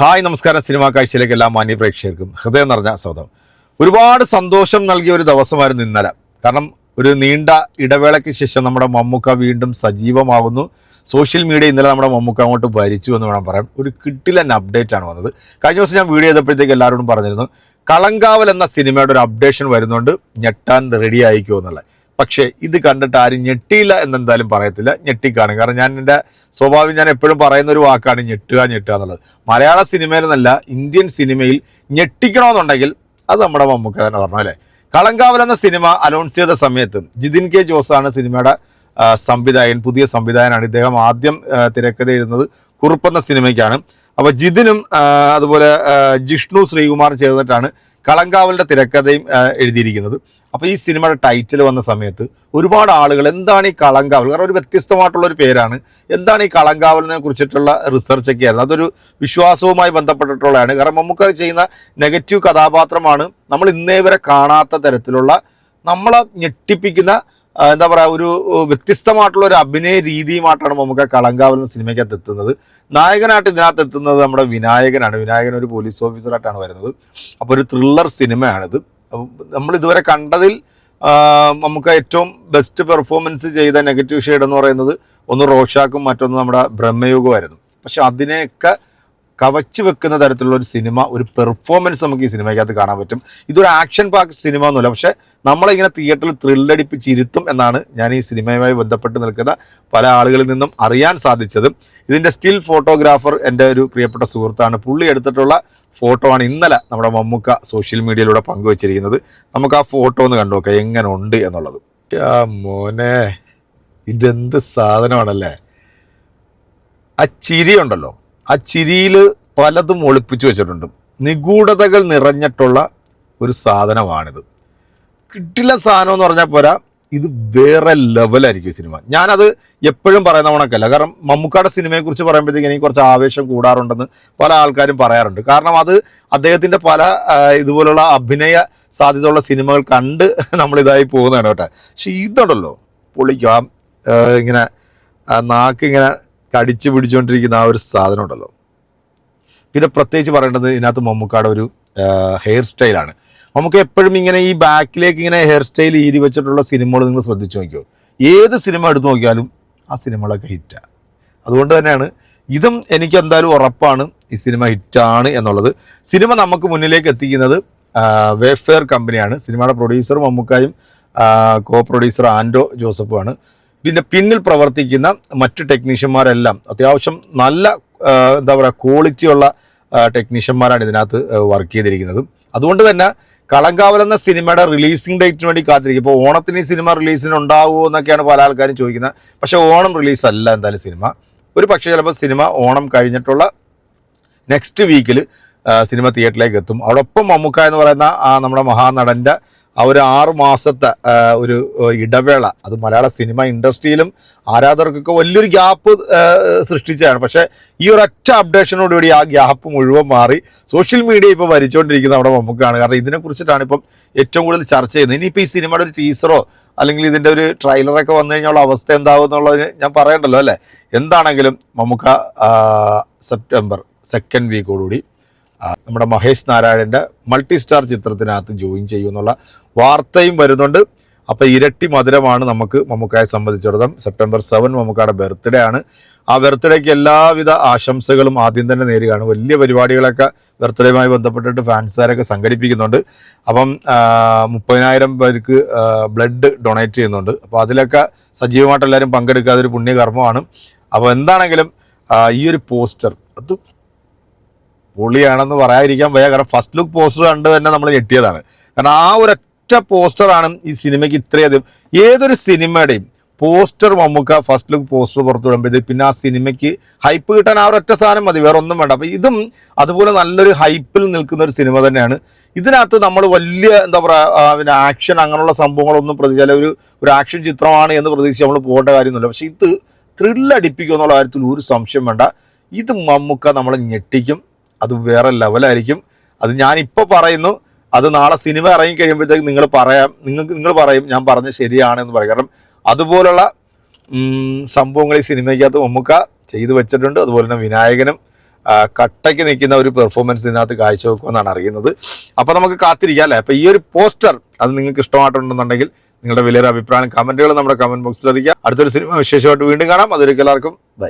Hi നമസ്കാരം. Cinema കാഴ്ചയിലേക്ക് എല്ലാ മാന്യ പ്രേക്ഷകർക്കും ഹൃദയം നിറഞ്ഞ സ്വാഗതം. ഒരുപാട് സന്തോഷം നൽകിയ ഒരു ദിവസമായിരുന്നു ഇന്നലെ. കാരണം ഒരു നീണ്ട ഇടവേളയ്ക്ക് ശേഷം നമ്മുടെ മമ്മൂക്ക വീണ്ടും സജീവമാകുന്നു സോഷ്യൽ മീഡിയ ഇന്നലെ നമ്മുടെ മമ്മൂക്ക അങ്ങോട്ട് ഭരിച്ചു എന്ന് വേണം പറയാൻ. ഒരു കിട്ടിലൻ അപ്ഡേറ്റ് ആണ് വന്നത്. കഴിഞ്ഞ ദിവസം ഞാൻ വീഡിയോ ചെയ്തപ്പോഴത്തേക്ക് എല്ലാവരോടും പറഞ്ഞിരുന്നു കളങ്കാവൽ എന്ന സിനിമയുടെ ഒരു അപ്ഡേഷൻ വരുന്നുണ്ട്. ഞെട്ടാൻ റെഡി ആയിക്കോ എന്നുള്ളത് പക്ഷേ ഇത് കണ്ടിട്ട് ആരും ഞെട്ടിയില്ല എന്നെന്തായാലും പറയത്തില്ല. ഞെട്ടിക്കാണ്. കാരണം ഞാൻ എന്റെ സ്വഭാവം ഞാൻ എപ്പോഴും പറയുന്ന ഒരു വാക്കാണ് ഞെട്ടുക ഞെട്ടുക എന്നുള്ളത്. മലയാള സിനിമയിൽ നിന്നല്ല ഇന്ത്യൻ സിനിമയിൽ ഞെട്ടിക്കണമെന്നുണ്ടെങ്കിൽ അത് നമ്മുടെ മമ്മൂക്ക തന്നെ പറഞ്ഞു അല്ലേ? കളങ്കാവൽ എന്ന സിനിമ അനൗൺസ് ചെയ്ത സമയത്ത് ജിതിൻ കെ ജോസാണ് സിനിമയുടെ സംവിധായകൻ പുതിയ സംവിധായകനാണ്. ഇദ്ദേഹം ആദ്യം തിരക്കഥ എഴുതുന്നത് കുറുപ്പെന്ന സിനിമയ്ക്കാണ്. അപ്പോൾ ജിതിനും അതുപോലെ ജിഷ്ണു ശ്രീകുമാർ ചേർന്നിട്ടാണ് കളങ്കാവലിന്റെ തിരക്കഥയും എഴുതിയിരിക്കുന്നത്. അപ്പോൾ ഈ സിനിമയുടെ ടൈറ്റിൽ വന്ന സമയത്ത് ഒരുപാട് ആളുകൾ എന്താണ് ഈ കളങ്കാവൽ? കാരണം ഒരു വ്യത്യസ്തമായിട്ടുള്ള ഒരു പേരാണ്. എന്താണ് ഈ കളങ്കാവലിനെ കുറിച്ചിട്ടുള്ള റിസർച്ച് ഒക്കെ ആയിരുന്നു അതൊരു വിശ്വാസവുമായി ബന്ധപ്പെട്ടിട്ടുള്ളതാണ്. കാരണം നമുക്ക് ചെയ്യുന്ന നെഗറ്റീവ് കഥാപാത്രമാണ് നമ്മൾ ഇന്നേ വരെ കാണാത്ത തരത്തിലുള്ള നമ്മളെ ഞെട്ടിപ്പിക്കുന്ന എന്താ പറയുക ഒരു വ്യത്യസ്തമായിട്ടുള്ള ഒരു അഭിനയ രീതിയുമായിട്ടാണ് നമുക്ക് കളങ്കാവൽ എന്ന സിനിമയ്ക്കകത്ത് എത്തുന്നത്. നായകനായിട്ട് ഇതിനകത്ത് എത്തുന്നത് നമ്മുടെ വിനായകനാണ്. വിനായകൻ ഒരു പോലീസ് ഓഫീസറായിട്ടാണ് വരുന്നത്. അപ്പോൾ ഒരു ത്രില്ലർ സിനിമയാണിത്. നമ്മൾ ഇതുവരെ കണ്ടതിൽ നമുക്ക് ഏറ്റവും ബെസ്റ്റ് പെർഫോമൻസ് ചെയ്ത നെഗറ്റീവ് ഷെയ്ഡ് എന്ന് പറയുന്നത് ഒന്ന് റോഷാക്കും മറ്റൊന്ന് നമ്മുടെ ബ്രഹ്മയുഗമായിരുന്നു പക്ഷെ അതിനെയൊക്കെ കവച്ച് വെക്കുന്ന തരത്തിലുള്ള ഒരു സിനിമ ഒരു പെർഫോമൻസ് നമുക്ക് ഈ സിനിമയ്ക്കകത്ത് കാണാൻ പറ്റും. ഇതൊരു ആക്ഷൻ പാക്ക് സിനിമ ഒന്നുമില്ല പക്ഷേ നമ്മളിങ്ങനെ തിയേറ്ററിൽ ത്രില്ലടിപ്പിച്ചിരുത്തും എന്നാണ് ഞാൻ ഈ സിനിമയുമായി ബന്ധപ്പെട്ട് നിൽക്കുന്ന പല ആളുകളിൽ നിന്നും അറിയാൻ സാധിച്ചത്. ഇതിന്റെ സ്റ്റിൽ ഫോട്ടോഗ്രാഫർ എന്റെ ഒരു പ്രിയപ്പെട്ട സുഹൃത്താണ്. പുള്ളി എടുത്തിട്ടുള്ള ഫോട്ടോ ആണ് ഇന്നലെ നമ്മുടെ മമ്മൂക്ക സോഷ്യൽ മീഡിയയിലൂടെ പങ്കുവച്ചിരിക്കുന്നത്. നമുക്ക് ആ ഫോട്ടോ ഒന്ന് കണ്ടു നോക്കാം എങ്ങനെ ഉണ്ട് എന്നുള്ളത് മോനെ ഇതെന്ത് സാധനമാണല്ലേ? ആ ചിരി ഉണ്ടല്ലോ ആ ചിരിയിൽ പലതും ഒളിപ്പിച്ചു വെച്ചിട്ടുണ്ട്. നിഗൂഢതകൾ നിറഞ്ഞിട്ടുള്ള ഒരു സാധനമാണിത്. കിട്ടില്ല സാധനം എന്ന് പറഞ്ഞാൽ പോരാ ഇത് വേറെ ലെവലായിരിക്കും സിനിമ. ഞാനത് എപ്പോഴും പറയുന്ന കണക്കല്ല. കാരണം മമ്മൂക്കയുടെ സിനിമയെക്കുറിച്ച് പറയുമ്പോഴത്തേക്ക് എനിക്ക് കുറച്ച് ആവേശം കൂടാറുണ്ടെന്ന് പല ആൾക്കാരും പറയാറുണ്ട്. കാരണം അത് അദ്ദേഹത്തിന്റെ പല ഇതുപോലുള്ള അഭിനയ സാധ്യതയുള്ള സിനിമകൾ കണ്ട് നമ്മളിതായി പോകുന്നതാണ് കേട്ടോ. പക്ഷേ ഇതുണ്ടല്ലോ പൊളിക്കാം ആ, ഇങ്ങനെ നാക്കിങ്ങനെ കടിച്ച് പിടിച്ചുകൊണ്ടിരിക്കുന്ന ആ ഒരു സാധനം ഉണ്ടല്ലോ. പിന്നെ പ്രത്യേകിച്ച് പറയേണ്ടത് ഇതിനകത്ത് മമ്മൂക്കാടെ ഒരു ഹെയർ സ്റ്റൈലാണ് നമുക്ക് എപ്പോഴും ഇങ്ങനെ ഈ ബാക്കിലേക്ക് ഇങ്ങനെ ഹെയർ സ്റ്റൈൽ ഈരി വെച്ചിട്ടുള്ള സിനിമകൾ നിങ്ങൾ ശ്രദ്ധിച്ചു നോക്കിയോ? ഏത് സിനിമ എടുത്തു നോക്കിയാലും ആ സിനിമകളൊക്കെ ഹിറ്റാണ് അതുകൊണ്ട് തന്നെയാണ് ഇതും എനിക്ക് എന്തായാലും ഉറപ്പാണ് ഈ സിനിമ ഹിറ്റാണ് എന്നുള്ളത്. സിനിമ നമുക്ക് മുന്നിലേക്ക് എത്തിക്കുന്നത് വേഫെയർ കമ്പനിയാണ് സിനിമയുടെ പ്രൊഡ്യൂസർ മമ്മൂക്കായും കോ പ്രൊഡ്യൂസർ ആൻഡോ ജോസഫുമാണ് പിന്നെ പിന്നിൽ പ്രവർത്തിക്കുന്ന മറ്റ് ടെക്നീഷ്യന്മാരെല്ലാം അത്യാവശ്യം നല്ല എന്താ പറയുക ക്വാളിറ്റിയുള്ള ടെക്നീഷ്യന്മാരാണ് ഇതിനകത്ത് വർക്ക് ചെയ്തിരിക്കുന്നത്. അതുകൊണ്ട് തന്നെ കളങ്കാവൽ എന്ന സിനിമയുടെ റിലീസിംഗ് ഡേറ്റിന് വേണ്ടി കാത്തിരിക്കും. ഇപ്പോൾ ഓണത്തിന് ഈ സിനിമ റിലീസിന് ഉണ്ടാവുമോ എന്നൊക്കെയാണ് പല ആൾക്കാരും ചോദിക്കുന്നത്. പക്ഷേ ഓണം റിലീസ് അല്ല എന്തായാലും സിനിമ. ഒരു പക്ഷേ ചിലപ്പോൾ സിനിമ ഓണം കഴിഞ്ഞിട്ടുള്ള നെക്സ്റ്റ് വീക്കിൽ സിനിമ തിയേറ്ററിലേക്ക് എത്തും. അതോടൊപ്പം മമ്മൂക്ക എന്ന് പറയുന്ന ആ നമ്മുടെ മഹാനടന്റെ ആ ഒരു ആറ് മാസത്തെ ഒരു ഇടവേള. അത് മലയാള സിനിമ ഇൻഡസ്ട്രിയിലും ആരാധകർക്കൊക്കെ വലിയൊരു ഗ്യാപ്പ് സൃഷ്ടിച്ചതാണ്. പക്ഷേ ഈ ഒരു ഒറ്റ അപ്ഡേഷനോടുകൂടി ആ ഗ്യാപ്പ് മുഴുവൻ മാറി. സോഷ്യൽ മീഡിയ ഇപ്പോൾ ഭരിച്ചുകൊണ്ടിരിക്കുന്ന നമ്മുടെ മമ്മൂക്കാണ് കാരണം ഇതിനെക്കുറിച്ചിട്ടാണ് ഇപ്പം ഏറ്റവും കൂടുതൽ ചർച്ച ചെയ്യുന്നത്. ഇനിയിപ്പോൾ ഈ സിനിമയുടെ ഒരു ടീസറോ അല്ലെങ്കിൽ ഇതിന്റെ ഒരു ട്രെയിലറൊക്കെ വന്നു ഉള്ള അവസ്ഥ എന്താവും എന്നുള്ളത് ഞാൻ പറയണ്ടല്ലോ അല്ലേ? എന്താണെങ്കിലും മമ്മൂക്ക സെപ്റ്റംബർ സെക്കൻഡ് വീക്കോടുകൂടി നമ്മുടെ മഹേഷ് നാരായണന്റെ മൾട്ടി സ്റ്റാർ ചിത്രത്തിനകത്ത് ജോയിൻ ചെയ്യുമെന്നുള്ള വാർത്തയും വരുന്നുണ്ട്. അപ്പോൾ ഇരട്ടി മധുരമാണ് നമുക്ക് മമ്മൂക്കായെ സംബന്ധിച്ചിടത്തോളം. സെപ്റ്റംബർ സെവൻ മമ്മൂക്കയുടെ ബർത്ത്ഡേ ആണ്. ആ ബർത്ത്ഡേക്ക് എല്ലാവിധ ആശംസകളും ആദ്യം തന്നെ നേരുകയാണ്. വലിയ പരിപാടികളൊക്കെ ബർത്ത്ഡേയുമായി ബന്ധപ്പെട്ടിട്ട് ഫാൻസുകാരൊക്കെ സംഘടിപ്പിക്കുന്നുണ്ട്. അപ്പം മുപ്പതിനായിരം പേർക്ക് ബ്ലഡ് ഡൊണേറ്റ് ചെയ്യുന്നുണ്ട്. അപ്പോൾ അതിലൊക്കെ സജീവമായിട്ട് എല്ലാവരും പങ്കെടുക്കുക അതൊരു പുണ്യകർമ്മമാണ്. അപ്പോൾ എന്താണെങ്കിലും ഈ ഒരു പോസ്റ്റർ അത് പൊളിയാണെന്ന് പറയാതിരിക്കാൻ വയ്യ. കാരണം ഫസ്റ്റ് ലുക്ക് പോസ്റ്റർ കണ്ട് തന്നെ നമ്മൾ ഞെട്ടിയതാണ്. കാരണം ആ ഒരൊറ്റ പോസ്റ്ററാണ് ഈ സിനിമയ്ക്ക് ഇത്രയധികം ഏതൊരു സിനിമയുടെയും പോസ്റ്റർ നമുക്ക് ഫസ്റ്റ് ലുക്ക് പോസ്റ്റർ പുറത്തു വിടുമ്പോഴത്തേക്ക് പിന്നെ ആ സിനിമയ്ക്ക് ഹൈപ്പ് കിട്ടാൻ ആ ഒരൊറ്റ സാധനം മതി വേറെ ഒന്നും വേണ്ട. അപ്പോൾ ഇതും അതുപോലെ നല്ലൊരു ഹൈപ്പിൽ നിൽക്കുന്ന ഒരു സിനിമ തന്നെയാണ്. ഇതിനകത്ത് നമ്മൾ വലിയ എന്താ പറയുക പിന്നെ ആക്ഷൻ അങ്ങനെയുള്ള സംഭവങ്ങളൊന്നും പ്രതീക്ഷിച്ചാൽ ഒരു ഒരു ആക്ഷൻ ചിത്രമാണ് എന്ന് പ്രതീക്ഷിച്ച് നമ്മൾ പോകേണ്ട കാര്യമൊന്നുമില്ല. പക്ഷേ ഇത് ത്രില്ലടിപ്പിക്കും എന്നുള്ള കാര്യത്തിൽ ഒരു സംശയം വേണ്ട. ഇത് മമ്മുക്ക നമ്മളെ ഞെട്ടിക്കും. അത് വേറെ ലെവലായിരിക്കും അത് ഞാനിപ്പോൾ പറയുന്നു. അത് നാളെ സിനിമ ഇറങ്ങി കഴിയുമ്പോഴത്തേക്ക് നിങ്ങൾ പറയാം. നിങ്ങൾക്ക് നിങ്ങൾ പറയും. ഞാൻ പറഞ്ഞത് ശരിയാണെന്ന് പറയും. കാരണം അതുപോലുള്ള സംഭവങ്ങൾ ഈ സിനിമയ്ക്കകത്ത് മമ്മൂക്ക ചെയ്തു വെച്ചിട്ടുണ്ട്. അതുപോലെ തന്നെ വിനായകനും കട്ടയ്ക്ക് നിൽക്കുന്ന ഒരു പെർഫോമൻസ് ഇതിനകത്ത് കാഴ്ചവെക്കുമെന്നാണ് അറിയുന്നത്. അപ്പോൾ നമുക്ക് കാത്തിരിക്കാം അല്ലേ? അപ്പോൾ ഈ ഒരു പോസ്റ്റർ അത് നിങ്ങൾക്ക് ഇഷ്ടമായിട്ടുണ്ടെന്നുണ്ടെങ്കിൽ നിങ്ങളുടെ വലിയൊരു അഭിപ്രായം കമന്റുകൾ നമ്മുടെ കമന്റ് ബോക്സിൽ അറിയിക്കുക. അടുത്തൊരു സിനിമ വിശേഷമായിട്ട് വീണ്ടും കാണാം. അതൊരിക്കലും എല്ലാവർക്കും ബൈ.